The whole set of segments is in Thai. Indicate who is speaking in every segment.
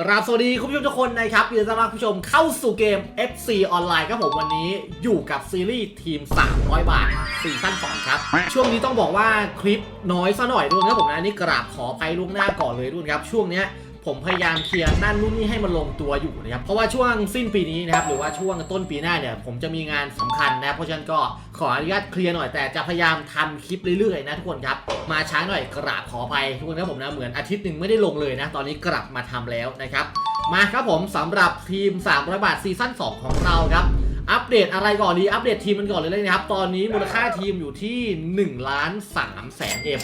Speaker 1: ราบสวัสดีคุณผู้ชมทุกคนนะครับยินดีต้อนรับคุณผู้ชมเข้าสู่เกม FC ออนไลน์ครับผมวันนี้อยู่กับซีรีส์ทีม 300 บาทซีซั่น2ครับ ช่วงนี้ต้องบอกว่าคลิปน้อยซะหน่อยด้วยครับผมนะนี่กราบขออภัยล่วงหน้าก่อนเลยด้วยครับ ช่วงเนี้ย ผมพยายามเคลียร์นั่นนู่นนี่ให้มันลงตัวอยู่นะครับเพราะว่าช่วงสิ้นปีนี้นะครับหรือว่าช่วงต้นปีหน้าเนี่ยผมจะมีงานสำคัญนะเพราะฉะนั้นก็ขออนุญาตเคลียร์หน่อยแต่จะพยายามทำคลิปเรื่อยๆนะทุกคนครับมาช้าหน่อยกราบขออภัยทุกคนครับผมนะเหมือนอาทิตย์หนึ่งไม่ได้ลงเลยนะตอนนี้กลับมาทำแล้วนะครับมาครับผมสำหรับทีม 300 บาทซีซั่น2 ของเราครับอัปเดตอะไรก่อนดีอัปเดตทีมมันก่อนเลยเลยนะครับตอนนี้มูลค่าทีมอยู่ที่1ล้าน3แสนเอ็ม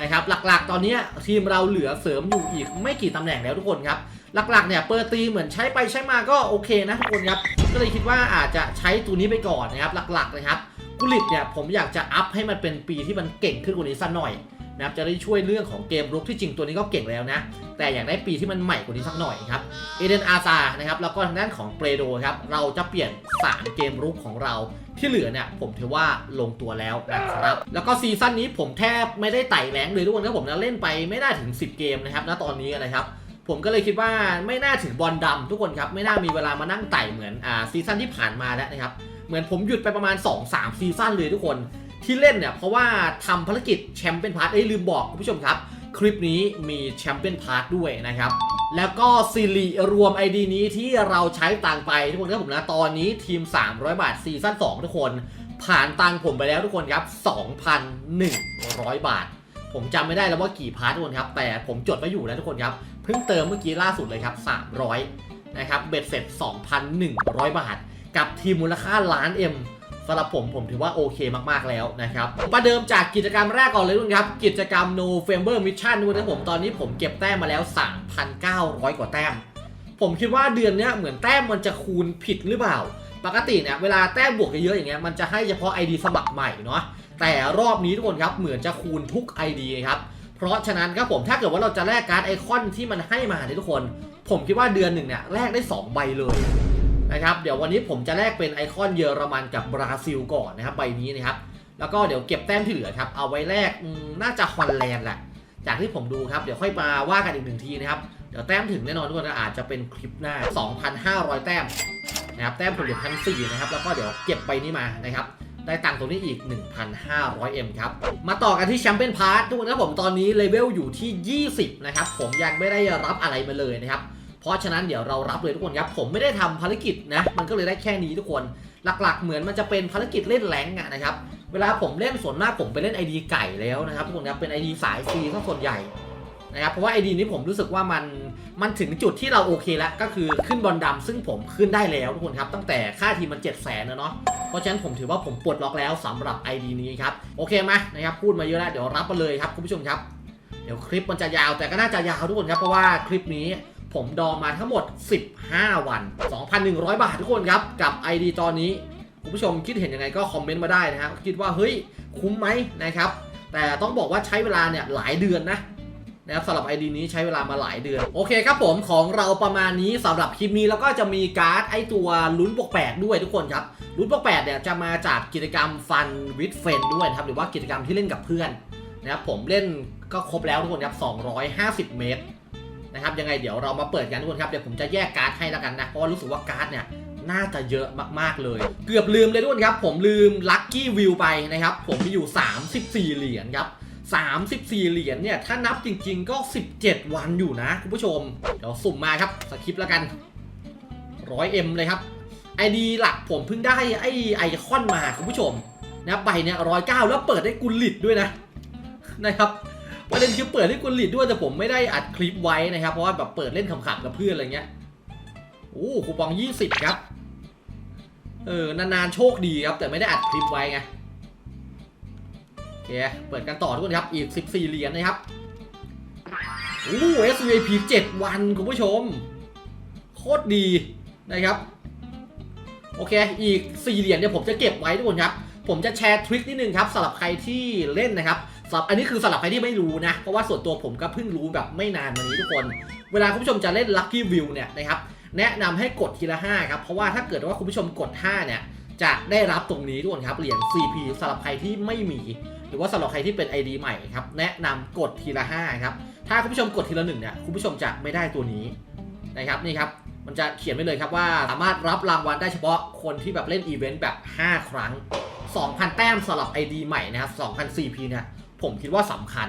Speaker 1: นะครับหลักๆ ตอนนี้ทีมเราเหลือเสริมอยู่อีกไม่กี่ตำแหน่งแล้วทุกคนครับหลักๆเนี่ยเปิดตีเหมือนใช้ไปใช้มาก็โอเคนะทุกคนครับก็เลยคิดว่าอาจจะใช้ตัวนี้ไปก่อนนะครับหลักๆนะครับกุลิตเนี่ยผมอยากจะอัพให้มันเป็นปีที่มันเก่งขึ้นกว่านี้สักหน่อย นะครับจะได้ช่วยเรื่องของเกมรุกที่จริงตัวนี้ก็เก่งแล้วนะ แต่อยากได้ปีที่มันใหม่กว่านี้สักหน่อยครับเอเดนอาซานะครับแล้วก็ทางด้านของเปรโดครับเราจะเปลี่ยน3เกมรุกของเราที่เหลือเนี่ยผมถือว่าลงตัวแล้วนะครับ แล้วก็ซีซั่นนี้ผมแทบไม่ได้ไต่แรงเลยทุกคนนะผมนะเล่นไปไม่ได้ถึง 10 เกมนะครับณตอนนี้นะครับผมก็เลยคิดว่าไม่น่าถึงบอลดำทุกคนครับ ไม่น่ามีเวลามานั่งไต่เหมือนอ่าซีซั่นที่ผ่านมาแล้วนะครับ เหมือนผมหยุดไปประมาณ 2-3 ซีซั่นเลยทุกคน ที่เล่นเนี่ยเพราะว่าทำภารกิจแชมเปี้ยนพาร์ทเอ้ยลืมบอกคุณผู้ชมครับ คลิปนี้มีแชมเปี้ยนพาร์ทด้วยนะครับ แล้วก็ซีรีรวม ID นี้ที่เราใช้ตังไปทุกคนครับผมนะตอนนี้ทีม 300 บาทซีซั่น2ทุกคน ผ่านตังผมไปแล้วทุกคนครับ 2,100 บาท ผมจำไม่ได้แล้วว่ากี่พาร์ททุกคนครับ แต่ผมจดไว้อยู่นะทุกคนครับเพิ่งเติมเมื่อกี้ล่าสุดเลยครับ 300นะครับเบ็ดเสร็จ 2,100 บาท กับทีมมูลค่าล้านเอ็ม สำหรับผมผมถือว่าโอเคมากๆแล้วนะครับมาเดิมจากกิจกรรมแรกก่อนเลยทุกคนครับ กิจกรรม November Mission ทุกคนนะผมตอนนี้ผมเก็บแต้มมาแล้ว 3,900 กว่าแต้ม ผมคิดว่าเดือนนี้เหมือนแต้มมันจะคูณผิดหรือเปล่า ปกติเนี่ยเวลาแต้มบวกเยอะๆอย่างเงี้ยมันจะให้เฉพาะ ID สมัครใหม่เนาะแต่รอบนี้ทุกคนครับเหมือนจะคูณทุก ID ครับเพราะฉะนั้นครับผมถ้าเกิดว่าเราจะแลกการ์ดไอคอนที่มันให้มาเนี่ยทุกคน ผมคิดว่าเดือนหนึ่งเนี่ยแลกได้ 2 ใบเลย นะครับเดี๋ยววันนี้ผมจะแลกเป็นไอคอนเยอรมันกับบราซิลก่อนนะครับใบนี้นะครับแล้วก็เดี๋ยวเก็บแต้มที่เหลือครับเอาไว้แลกน่าจะฮอลแลนด์แหละจากที่ผมดูครับเดี๋ยวค่อยมาว่ากันอีกหนึ่งทีนะครับเดี๋ยวแต้มถึงแน่นอนทุกคนอาจจะเป็นคลิปหน้า 2,500 แต้มนะครับแต้มผมเหลือพันสี่นะครับแล้วก็เดี๋ยวเก็บใบนี้มานะครับได้ตังค์ตรงนี้อีก 1,500M ครับ มาต่อกันที่แชมเปี้ยนพาร์ททุกคนนะผมตอนนี้เลเวลอยู่ที่ 20 นะครับ ผมยังไม่ได้รับอะไรมาเลยนะครับ เพราะฉะนั้นเดี๋ยวเรารับเลยทุกคนครับ ผมไม่ได้ทำภารกิจนะ มันก็เลยได้แค่นี้ทุกคน หลักๆ เหมือนมันจะเป็นภารกิจเล่นแรงอะนะครับ เวลาผมเล่นส่วนมากผมไปเล่น ID ไก่แล้วนะครับทุกคนครับ เป็น ID สายฟรีทั้งส่วนใหญ่นะครับเพราะว่า ID นี้ผมรู้สึกว่ามันมันถึงจุดที่เราโอเคแล้วก็คือขึ้นบอลดำซึ่งผมขึ้นได้แล้วทุกคนครับ ตั้งแต่ค่าทีมมัน 7 0 0 0 0นะเนาะเพราะฉะนั้นผมถือว่าผมปลดล็อกแล้วสำหรับ ID นี้ครับโอเคมานะครับพูดมาเยอะแล้วเดี๋ยวรับมาเลยครับคุณผู้ชมครับ เดี๋ยวคลิปมันจะยาวแต่ก็น่าจะยาวทุกคนครับเพราะว่าคลิปนี้ ผมดองมาทั้งหมด 15 วัน 2,100 บาททุกคนครับ กับ ID ตอนนี้ คุณผู้ชมคิดเห็นยังไงก็คอมเมนต์มาได้นะครับคิดว่าเฮ้ยคุ้มไหมนะครับ แต่ต้องบอกว่าใช้เวลาเนี่ยหลายเดือนนะนะครับสำหรับ ID นี้ใช้เวลามาหลายเดือน โอเคครับผมของเราประมาณนี้สำหรับคลิปนี้แล้วก็จะมีการ์ดไอตัวลุ้นปกแปดด้วยทุกคนครับลุ้นปกแปดเนี่ยจะมาจากกิจกรรมฟันวิดเฟนด้วยครับหรือว่ากิจกรรมที่เล่นกับเพื่อนนะครับผมเล่นก็ครบแล้วทุกคนครับ250 เมตร นะครับยังไงเดี๋ยวเรามาเปิดกันทุกคนครับเดี๋ยวผมจะแยกการ์ดให้แล้วกันนะเพราะว่ารู้สึกว่าการ์ดเนี่ยน่าจะเยอะมากๆเลย เกือบลืมเลยทุกคนครับ ผมลืมลัคกี้วิวไปนะครับผมมีอยู่ 34 เหรียญครับ34 เหรียญเนี่ยถ้านับจริง ๆ ก็ 17 วันอยู่นะคุณผู้ชม เดี๋ยวสุ่มมาครับสคริปต์แล้วกัน 100M เลยครับ ID หลักผมเพิ่งได้ไอไอคอนมาคุณผู้ชมนะครับใบเนี่ย109แล้วเปิดได้กุลลิตด้วยนะนะครับ ประเด็นคือเปิดให้กุลลิตด้วยแต่ผมไม่ได้อัดคลิปไว้นะครับ เพราะว่าแบบเปิดเล่นขำๆกับเพื่อนอะไรเงี้ยโอ้คูปอง 20 ครับ เออนานๆโชคดีครับ แต่ไม่ได้อัดคลิปไว้ไงโอเคเปิดกันต่อทุกคนครับ อีก 14 เหรียญนะครับโอ้ SVP 7 วันคุณผู้ชม โคตรดีนะครับ โอเค อีก 4 เหรียญเนี่ยผมจะเก็บไว้ทุกคนครับ ผมจะแชร์ทริคนิดนึงครับสำหรับใครที่เล่นนะครับ สำหรับอันนี้คือสำหรับใครที่ไม่รู้นะ เพราะว่าส่วนตัวผมก็เพิ่งรู้แบบไม่นานมานี้ทุกคน เวลาคุณผู้ชมจะเล่น Lucky View เนี่ยนะครับแนะนำให้กดทีละ 5 ครับ เพราะว่าถ้าเกิดว่าคุณผู้ชมกด 5 เนี่ย จะได้รับตรงนี้ทุกคนครับ เหรียญ CP สำหรับใครที่ไม่มี หรือว่าสำหรับใครที่เป็น ID ใหม่ครับ แนะนำกดทีละ 5 ครับ ถ้าคุณผู้ชมกดทีละ1เนี่ย คุณผู้ชมจะไม่ได้ตัวนี้นะครับนี่ครับ มันจะเขียนไว้เลยครับว่าสามารถรับรางวัลได้เฉพาะคนที่แบบเล่นอีเวนต์แบบ 5 ครั้ง 2,000 แต้มสำหรับ ID ใหม่นะครับ2,000 CP เนี่ย ผมคิดว่าสำคัญ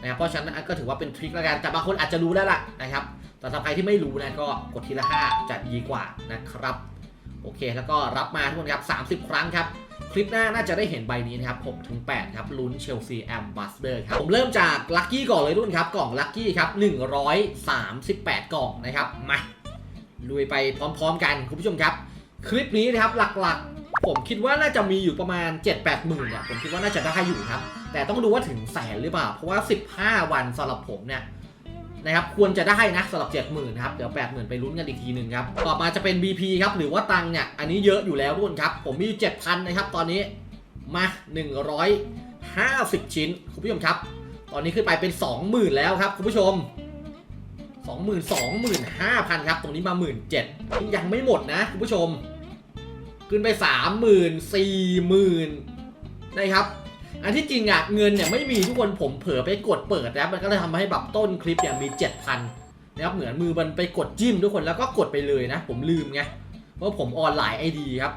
Speaker 1: นะครับเพราะฉะนั้นก็ถือว่าเป็นทริคแล้วกันแต่บางคนอาจจะรู้แล้วล่ะนะครับแต่สำหรับใครที่ไม่รู้นะก็กดทีละ 5 จะดีกว่านะครับโอเค แล้วก็รับมาทุกคนครับ30 ครั้งครับคลิปหน้าน่าจะได้เห็นใบนี้นะครับ6ถึง8ครับลุ้นเชลซีแอมบัสเดอร์ครับ ผมเริ่มจากลัคกี้ก่อนเลยทุกคนครับ กล่องลัคกี้ครับ 138 กล่องนะครับ มาลุยไปพร้อมๆกันคุณผู้ชมครับ คลิปนี้นะครับหลักๆ ผมคิดว่าน่าจะมีอยู่ประมาณ 7-8หมื่นเนี่ยผมคิดว่าน่าจะได้อยู่ครับ แต่ต้องดูว่าถึงแสนหรือเปล่า เพราะว่า 15 วันสำหรับผมเนี่ยนะครับควรจะได้นะสำหรับ 70,000นะครับเดี๋ยว 80,000 ไปลุ้นกันอีกทีหนึ่งครับต่อมาจะเป็น BP ครับหรือว่าตังเนี่ยอันนี้เยอะอยู่แล้วทุกคนครับ ผมมี 7,000 นะครับ ตอนนี้มา 150 ชิ้น คุณผู้ชมครับ ตอนนี้ขึ้นไปเป็น 20,000 แล้วครับคุณผู้ชม 20,000 25,000 ครับ ตรงนี้มา 17,000ยังไม่หมดนะคุณผู้ชม ขึ้นไป 30,000 40,000 นะครับ อันที่จริงอะเงินเนี่ยไม่มีทุกคนผมเผลอไปกดเปิดนะมันก็เลยทำให้แบบต้นคลิปเนี่ยมี 7,000นะครับเหมือนมือมันไปกดจิ้มทุกคนแล้วก็กดไปเลยนะ ผมลืมไงเพราะผมออนไลน์ไอดีครับ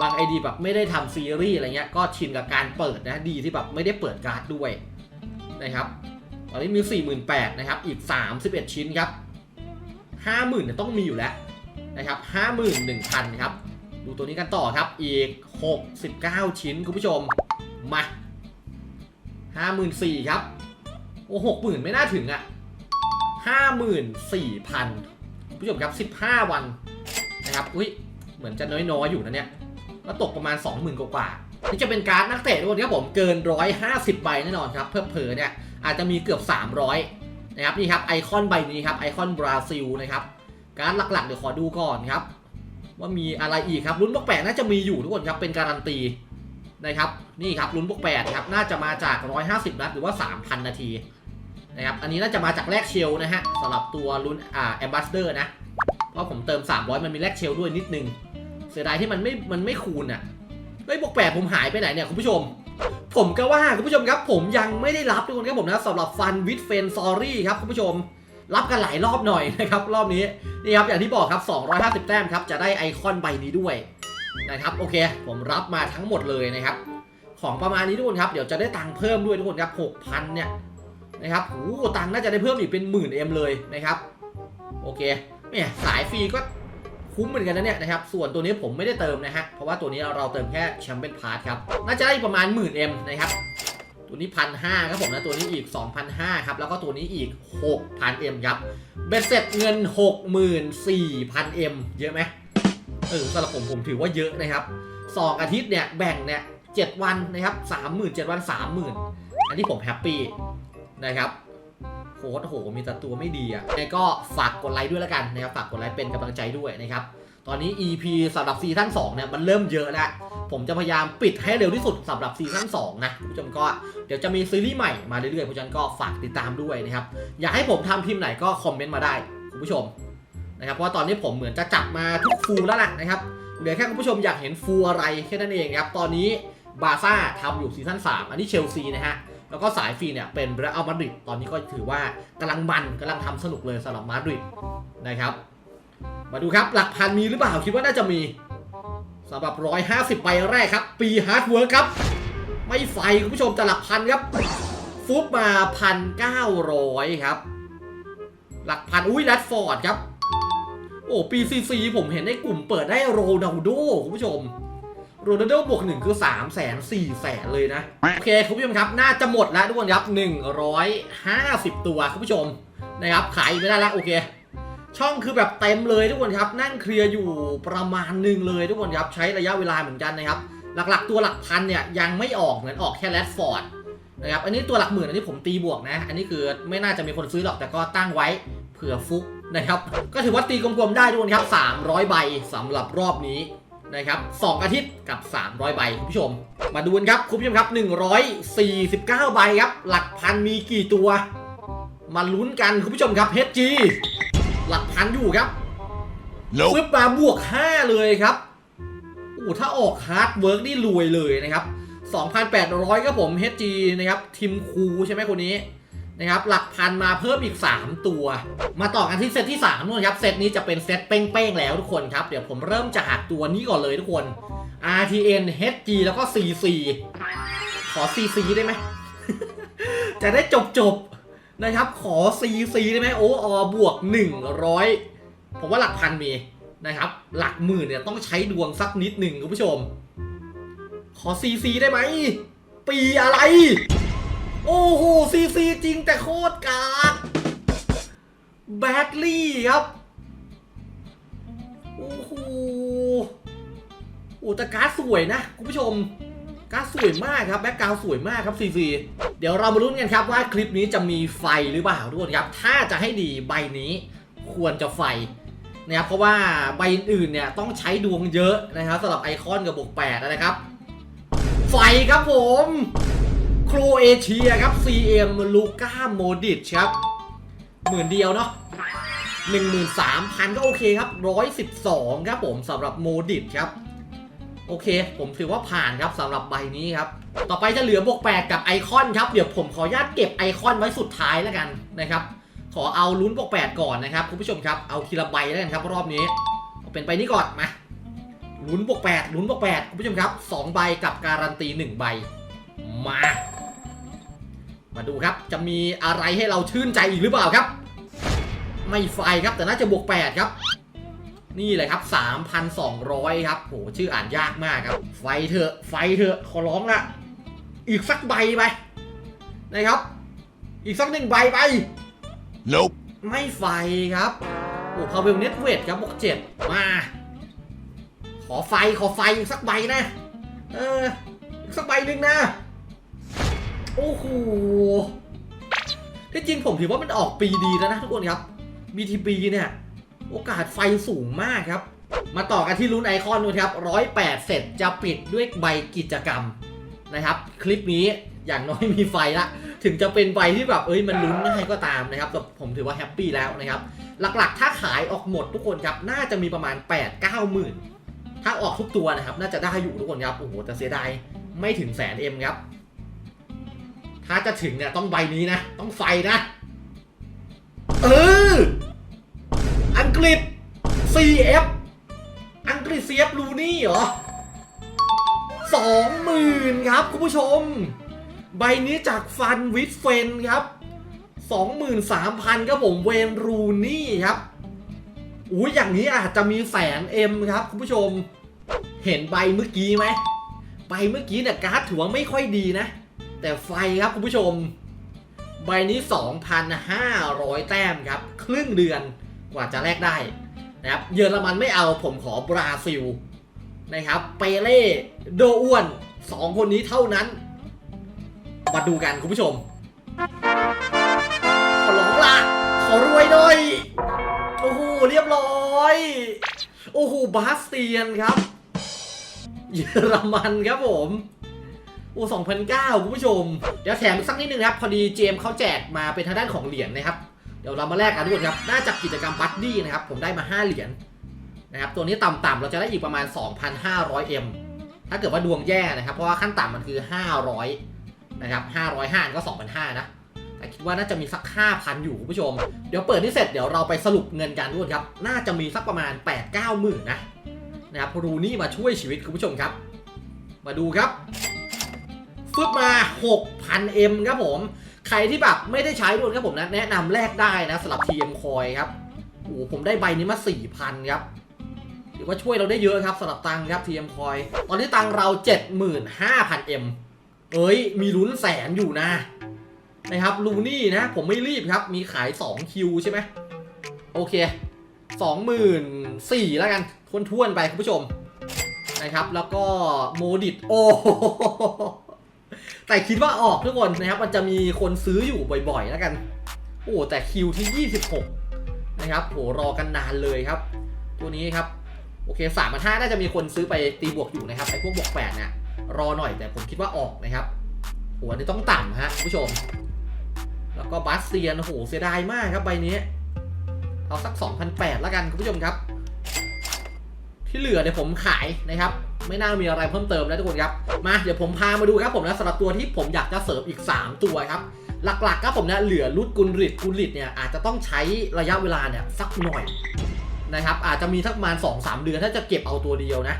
Speaker 1: บางไอดีแบบไม่ได้ทำซีรีส์อะไรเงี้ยก็ชินกับการเปิดนะดีที่แบบไม่ได้เปิดการ์ดด้วยนะครับตอนนี้มี 48,000นะครับอีก 31 ชิ้นครับ 50,000เนี่ยต้องมีอยู่แล้วนะครับ51,000ครับดูตัวนี้กันต่อครับอีก 69 ชิ้นคุณผู้ชมมา ห้าหมื่นสี่ครับ โอ้หกหมื่นไม่น่าถึงอะ่ะห้าหมื่นสี่พันผู้ชมครับสิบห้าวันนะครับ อุ้ย เหมือนจะน้อยๆอยู่นะเนี่ยก็ตกประมาณ20,000กว่าๆนี่จะเป็นการนักเตะทุกคนครับผมเกิน150ใบแน่นอนครับ เพิ่มเผลอเนี่ยอาจจะมีเกือบ300นะครับนี่ครับไอคอนใบนี้ครับไอคอนบราซิลนะครับการหลักๆเดี๋ยวขอดูก่อนครับ ว่ามีอะไรอีกครับลุ้นบล็อกแปดน่าจะมีอยู่ทุกคนครับเป็นการันตี นะครับนี่ครับลุ้นบวก8ครับน่าจะมาจาก 150 นัดหรือว่า 3,000 นาทีนะครับอันนี้น่าจะมาจากแลกเชลนะฮะสำหรับตัวลุ้นอ่าแอมบัสเดอร์นะ เพราะผมเติม 300 มันมีแลกเชลด้วยนิดนึง เสียดายที่มันไม่มันไม่คูณอะเฮ้ยบวก8ผมหายไปไหนเนี่ยคุณผู้ชม ผมก็ว่าคุณผู้ชมครับผมยังไม่ได้รับทุกคนครับผมนะสำหรับฟันวิดเฟนซอรี่ครับคุณผู้ชมรับกันหลายรอบหน่อยนะครับรอบนี้นี่ครับอย่างที่บอกครับ 250 แต้มครับจะได้ไอคอนใบนี้ด้วย นะครับโอเค ผมรับมาทั้งหมดเลยนะครับ ของประมาณนี้ทุกคนครับ เดี๋ยวจะได้ตังค์เพิ่มด้วยทุกคนครับ6,000เนี่ยนะครับโอ้ตังค์น่าจะได้เพิ่มอีกเป็นหมื่นเอ็มเลยนะครับ โอเคเนี่ยสายฟรีก็คุ้มเหมือนกันนะเนี่ยนะครับ ส่วนตัวนี้ผมไม่ได้เติมนะฮะ เพราะว่าตัวนี้เราเติมแค่แชมเปี้ยนพาร์ทครับ น่าจะได้ประมาณหมื่นเอ็มนะครับ ตัวนี้พันห้าครับผมนะ ตัวนี้อีก 2,500ครับ แล้วก็ตัวนี้อีก 6,000เอ็มครับ เบ็ดเสร็จเงิน 64,000เอ็มเยอะไหม เออสำหรับผมผมถือว่าเยอะนะครับสองอาทิตย์เนี่ยแบ่งเนี่ยเจ็ดวันนะครับสามหมื่นเจ็ดวันสามหมื่นอันนี้ผมแฮปปี้นะครับโค้ดโอ้โหมีแต่ตัวไม่ดีอะก็ฝากกดไลค์ด้วยแล้วกันนะครับฝากกดไลค์เป็นกำลังใจด้วยนะครับตอนนี้ EP สำหรับซีซั่น2เนี่ยมันเริ่มเยอะแล้วผมจะพยายามปิดให้เร็วที่สุดสำหรับซีซั่น2นะผู้ชมก็เดี๋ยวจะมีซีรีส์ใหม่มาเรื่อยๆเพราะฉะนั้นก็ฝากติดตามด้วยนะครับอยากให้ผมทำทีมไหนก็คอมเมนต์มาได้คุณผู้ชม นะครับเพราะว่าตอนนี้ผมเหมือนจะจับมาทุกฟูลแล้วแหละนะครับเหลือแค่คุณผู้ชมอยากเห็นฟูลอะไรแค่นั้นเองครับตอนนี้บาซ่าทำอยู่ซีซั่น3 อันนี้เชลซีนะฮะแล้วก็สายฟรีเนี่ยเป็นเรอัลมาดริดตอนนี้ก็ถือว่ากำลังมันกำลังทำสนุกเลยสำหรับมาดริดนะครับ มาดูครับหลักพันมีหรือเปล่าคิดว่าน่าจะมีสำหรับ 150ใบแรกครับ ปีฮาร์ดเวิร์คครับ ไม่ไฟคุณผู้ชมแต่หลักพันครับ ฟุบมาพันเก้าร้อยครับ หลักพันอุ้ยแรดฟอร์ดครับ โอ้ปีซีซีผมเห็นในกลุ่มเปิดได้โรนัลโดคุณผู้ชมโรนัลโดบวกหนึ่งคือ3 0 0แสนสี่แสนเลยนะ โอเคคุณผู้ชมครับน่าจะหมดแล้วทุกคนครับ150ตัวคุณผู้ชมนะครับขายไม่ได้แล้วโอเค ช่องคือแบบเต็มเลยทุกคนครับนั่งเคลียร์อยู่ประมาณหนึ่งเลยทุกคนครับใช้ระยะเวลาเหมือนกันนะครับ หลักๆตัวหลักพันเนี่ยยังไม่ออกเหมือนออกแค่แรดฟอร์ดนะครับอันนี้ตัวหลักหมื่นอันนี้ผมตีบวกนะ อันนี้คือไม่น่าจะมีคนซื้อหรอกแต่ก็ตั้งไว้เผื่อฟุก นะครับ ก็ถือว่าตีกลมๆได้ทุกคนครับ 300 ใบสำหรับรอบนี้นะครับ2อาทิตย์กับ 300 ใบคุณผู้ชม มาดูกันครับคุณผู้ชมครับ 149 ใบครับ หลักพันมีกี่ตัว มาลุ้นกันคุณผู้ชมครับ HG หลักพันอยู่ครับ
Speaker 2: Nope.
Speaker 1: ฟึบมาบวก 5 เลยครับโอ้ถ้าออกฮาร์ดเวิร์กนี่รวยเลยนะครับ 2,800 ครับผม HG นะครับ ทีมคูใช่ไหมคนนี้ นะครับหลักพันมาเพิ่มอีก 3 ตัว มาต่อกันที่เซตที่3นู่นครับเซตนี้จะเป็นเซตเป้งๆแล้วทุกคนครับ เดี๋ยวผมเริ่มจากตัวนี้ก่อนเลยทุกคน RTN HG แล้วก็ CC ขอ CC ได้ไหม จะได้จบจบนะครับ ขอ CC ได้ไหมโอ้อบวก 100 ผมว่าหลักพันมีนะครับ หลักหมื่นเนี่ยต้องใช้ดวงสักนิดหนึ่งคุณผู้ชม ขอ CC ได้ไหม ปีอะไร โอ้โห CC จริงแต่โคตรกากแบดลี่ครับ โอ้โหโอ้แต่การ์ดสวยนะ คุณผู้ชม การ์ดสวยมากครับ แบ็กกราวสวยมากครับ CC เดี๋ยวเรามาลุ้นกันครับว่าคลิปนี้จะมีไฟหรือเปล่าทุกคนครับ ถ้าจะให้ดีใบนี้ควรจะไฟนะครับเพราะว่าใบอื่นเนี่ยต้องใช้ดวงเยอะนะครับสำหรับไอคอนกับบวก8นะครับ ไฟครับผม โครเอเชียครับ CM ลูก้าโมดิชครับหมื่นเดียวเนาะ13,000 ก็โอเคครับ 112 ครับผมสำหรับโมดิชครับ โอเค ผมถือว่าผ่านครับสำหรับใบนี้ครับ ต่อไปจะเหลือบวก8กับไอคอนครับ เดี๋ยวผมขออนุญาตเก็บไอคอนไว้สุดท้ายแล้วกันนะครับ ขอเอาลุ้นบวก8ก่อนนะครับคุณผู้ชมครับ เอาทีละใบแล้วกันครับรอบนี้ เป็นใบนี้ก่อนมาลุ้นบวก8ลุ้นบวก8คุณผู้ชมครับ2ใบกับการันตี1ใบ มา มาดูครับจะมีอะไรให้เราชื่นใจอีกหรือเปล่าครับ ไม่ไฟครับแต่น่าจะบวก 8 ครับ นี่เลยครับ 3,200 ครับโหชื่ออ่านยากมากครับ ไฟเถอะไฟเถอะขอร้องละอีกสักใบไปนะครับ อีกสักหนึ่งใบไป
Speaker 2: Nope.
Speaker 1: ไม่ไฟครับโอ้พาเวลเน็ตเวทครับบวกเจ็ดมา ขอไฟขอไฟอีกสักใบนะ เอออีกสักใบหนึ่งนะ โอ้โหที่จริงผมถือว่ามันออกปีดีแล้วนะทุกคนครับ BTB เนี่ย โอกาสไฟสูงมากครับ มาต่อกันที่ลุ้นไอคอนดูครับร้อยแปดเสร็จจะปิดด้วยใบกิจกรรมนะครับ คลิปนี้อย่างน้อยมีไฟละ ถึงจะเป็นใบที่แบบเอ้ยมันลุ้นง่ายก็ตามนะครับแต่ผมถือว่าแฮปปี้แล้วนะครับ หลักๆ ถ้าขายออกหมดทุกคนครับ น่าจะมีประมาณ 8 9หมื่นถ้าออกทุกตัวนะครับ น่าจะได้อยู่ทุกคนครับ โอ้โหแต่เสียดายไม่ถึงแสนเอ็มครับ ถ้าจะถึงเนี่ยต้องใบนี้นะ ต้องไฟนะ เออ อังกฤษ CF อังกฤษ CF ลูนี่เหรอสองหมื่นครับ คุณผู้ชม ใบนี้จากฟันวิดเฟนครับ23,000ครับผมเวนรูนี่ครับอุ้ยอย่างนี้อาจจะมีแสนเอ็มครับ คุณผู้ชม เห็นใบเมื่อกี้ไหมใบเมื่อกี้เนี่ยการ์ดถือว่าไม่ค่อยดีนะ แต่ไฟครับคุณผู้ชม ใบนี้ 2,500 แต้มครับ ครึ่งเดือนกว่าจะแลกได้นะครับเยอรมันไม่เอาผมขอบราซิลนะครับเปเล่โดอ้วนสองคนนี้เท่านั้น มาดูกันคุณผู้ชม ขอร้องละขอรวยหน่อย โอ้โห เรียบร้อย โอ้โห บาสเตียนครับ เยอรมันครับผม โอ้2009คุณผู้ชม เดี๋ยวแถมอีกสักนิดนึงครับ พอดีเจมเขาแจกมาเป็นทางด้านของเหรียญนะครับ เดี๋ยวเรามาแลกกันทุกคนครับ น่าจะกิจกรรมบัตดี้นะครับ ผมได้มา 5 เหรียญนะครับ ตัวนี้ต่ำๆเราจะได้อีกประมาณ 2,500M ถ้าเกิดว่าดวงแย่นะครับ เพราะว่าขั้นต่ำมันคือ 500 นะครับ 505ก็ 2,500นะ แต่คิดว่าน่าจะมีสัก 5,000 อยู่คุณผู้ชม เดี๋ยวเปิดที่เสร็จเดี๋ยวเราไปสรุปเงินกันด้วยครับ น่าจะมีสักประมาณ 8-9หมื่นนะนะครับ รูนี่มาช่วยชีวิตคุณผู้ชมครับ มาดูครับ ฟึบมา 6,000M ครับผม ใครที่แบบไม่ได้ใช้ด้วยครับผมนะแนะนำแลกได้นะสำหรับ TM Coin ครับโอ้โหผมได้ใบนี้มา 4,000 ครับถือว่าช่วยเราได้เยอะครับสำหรับตังค์ครับ TM Coin ตอนนี้ตังค์เรา 75,000M เอ้ย มีลุ้นแสนอยู่นะนะครับลูนี่นะ ผมไม่รีบครับ มีขาย 2 คิวใช่ไหมโอเค 24,000แล้วกันทวนๆไปคุณผู้ชมนะครับ แล้วก็โมดิตโอ้โห แต่คิดว่าออกทุกคนนะครับมันจะมีคนซื้ออยู่บ่อยๆแล้วกัน โอ้แต่คิวที่ 26 นะครับโหรอกันนานเลยครับ ตัวนี้ครับโอเค3ามพันห้าน่าจะมีคนซื้อไปตีบวกอยู่นะครับไอ้พวกบวก8เนี่ยรอหน่อยแต่ผมคิดว่าออกนะครับโหอันนี้ต้องต่ำฮะคุณผู้ชม แล้วก็บัสเซียนโหเสียดายมากครับใบนี้ เอาสัก2,008แล้วกันคุณผู้ชมครับ ที่เหลือเดี๋ยวผมขายนะครับ ไม่น่ามีอะไรเพิ่มเติมแล้วทุกคนครับ มาเดี๋ยวผมพามาดูครับผมนะสำหรับตัวที่ผมอยากจะเสริมอีก 3 ตัวครับ หลักๆครับผมเนี่ยเหลือรุดกุลริดกุลริดเนี่ยอาจจะต้องใช้ระยะเวลาเนี่ยสักหน่อยนะครับอาจจะมีสักประมาณ2-3 เดือนถ้าจะเก็บเอาตัวเดียวนะ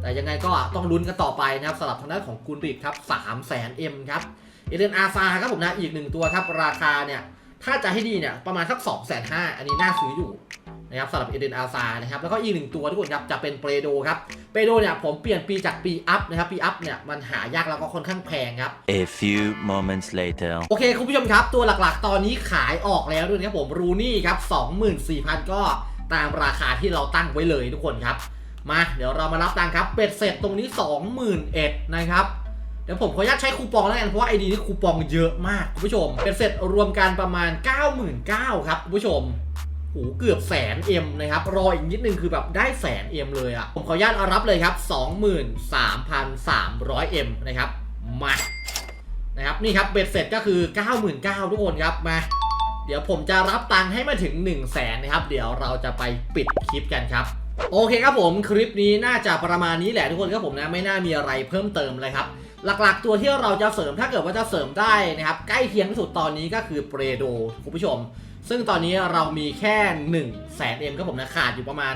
Speaker 1: แต่ยังไงก็ต้องลุ้นกันต่อไปนะครับสำหรับทางด้านของกุลริดครับ3 0 0 0 0 0 M ครับเอเดนอาซาครับผมนะอีกหนึ่งตัวครับราคาเนี่ยถ้าจะให้ดีเนี่ยประมาณสัก2 5 0 0 0 0อันนี้น่าซื้ออยู่ นะครับสำหรับเอเดนอาซานะครับแล้วก็อีกหนึ่งตัวทุกคนครับจะเป็นเปโดครับเปโดเนี่ยผมเปลี่ยนปีจากปีอัพนะครับปีอัพเนี่ยมันหายากแล้วก็ค่อนข้างแพงครับ
Speaker 2: A few moments later.
Speaker 1: โอเคคุณผู้ชมครับตัวหลักๆ ตอนนี้ขายออกแล้วด้วยนะครับผมรูนี่ครับ24,000 ก็ตามราคาที่เราตั้งไว้เลยทุกคนครับ มาเดี๋ยวเรามารับตังค์ครับเป็ดเสร็จตรงนี้ 21,000นะครับเดี๋ยวผมขออนุญาตใช้คูปองแล้วกันเพราะว่าไอดีนี่คูปองเยอะมากคุณผู้ชม เป็ดเสร็จรวมกันประมาณ 99,000ครับคุณผู้ชม โอ้เกือบแสนเอ็มนะครับรออีกนิดนึงคือแบบได้แสนเอ็มเลยอะ่ะผมขออนุญาตเอารับเลยครับ 23,300เอ็มนะครับมานะครับนี่ครับเบ็ดเสร็จก็คือ 99,000ทุกคนครับมาเดี๋ยวผมจะรับตังค์ให้มาถึง 1 0 0 0 0แสนนะครับ เดี๋ยวเราจะไปปิดคลิปกันครับ โอเคครับผมคลิปนี้น่าจะประมาณนี้แหละทุกคนครับผมนะไม่น่ามีอะไรเพิ่มเติมเลยครับ หลักๆตัวที่เราจะเสริมถ้าเกิดว่าจะเสริมได้นะครับ ใกล้เคียงที่สุดตอนนี้ก็คือเปรโดคุณผู้ชม ซึ่งตอนนี้เรามีแค่1 0 0 0 0แสนเอ็มครับผมนะขาดอยู่ประมาณ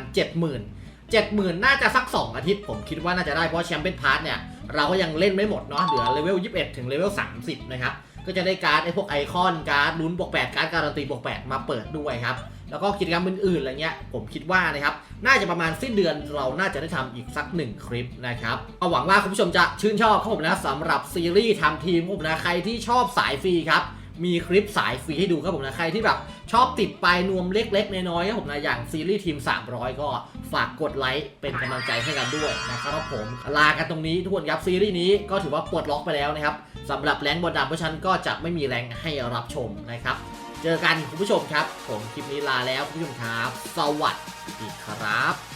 Speaker 1: 70,000 70,000 น่าจะสัก 2 อาทิตย์ ผมคิดว่าน่าจะได้เพราะแชมเปี้ยนพาร์ทเนี่ย เราก็ยังเล่นไม่หมดเนาะเหลือเลเวล 21 ถึงเลเวล 30 นะครับ ก็จะได้การ์ดไอ้พวกไอคอนการ์ดลุ้นบวก8การ์ดการันตีบวก8มาเปิดด้วยครับแล้วก็กิจกรรมอื่นๆอะไรเงี้ยผมคิดว่านะครับน่าจะประมาณสิ้นเดือนเราน่าจะได้ทำอีกสักหนึ่งคลิปนะครับก็หวังว่าคุณผู้ชมจะชื่นชอบครับผมนะสำหรับซีรีส์ทำทีมผมนะใครที่ชอบสายฟรีครับ มีคลิปสายฟรีให้ดูครับผมนะ ใครที่แบบชอบติดปลายนวมเล็กๆ น้อยๆครับผมนะอย่างซีรีส์ทีม 300 ก็ฝากกดไลค์เป็นกำลังใจให้กันด้วยนะครับผมลากันตรงนี้ทุกคนครับซีรีส์นี้ก็ถือว่าปลดล็อกไปแล้วนะครับสำหรับแรงบอลดำเพราะฉันก็จะไม่มีแรงให้รับชมนะครับ เจอกันคุณผู้ชมครับ ผมคลิปนี้ลาแล้วคุณผู้ชมครับ สวัสดีครับ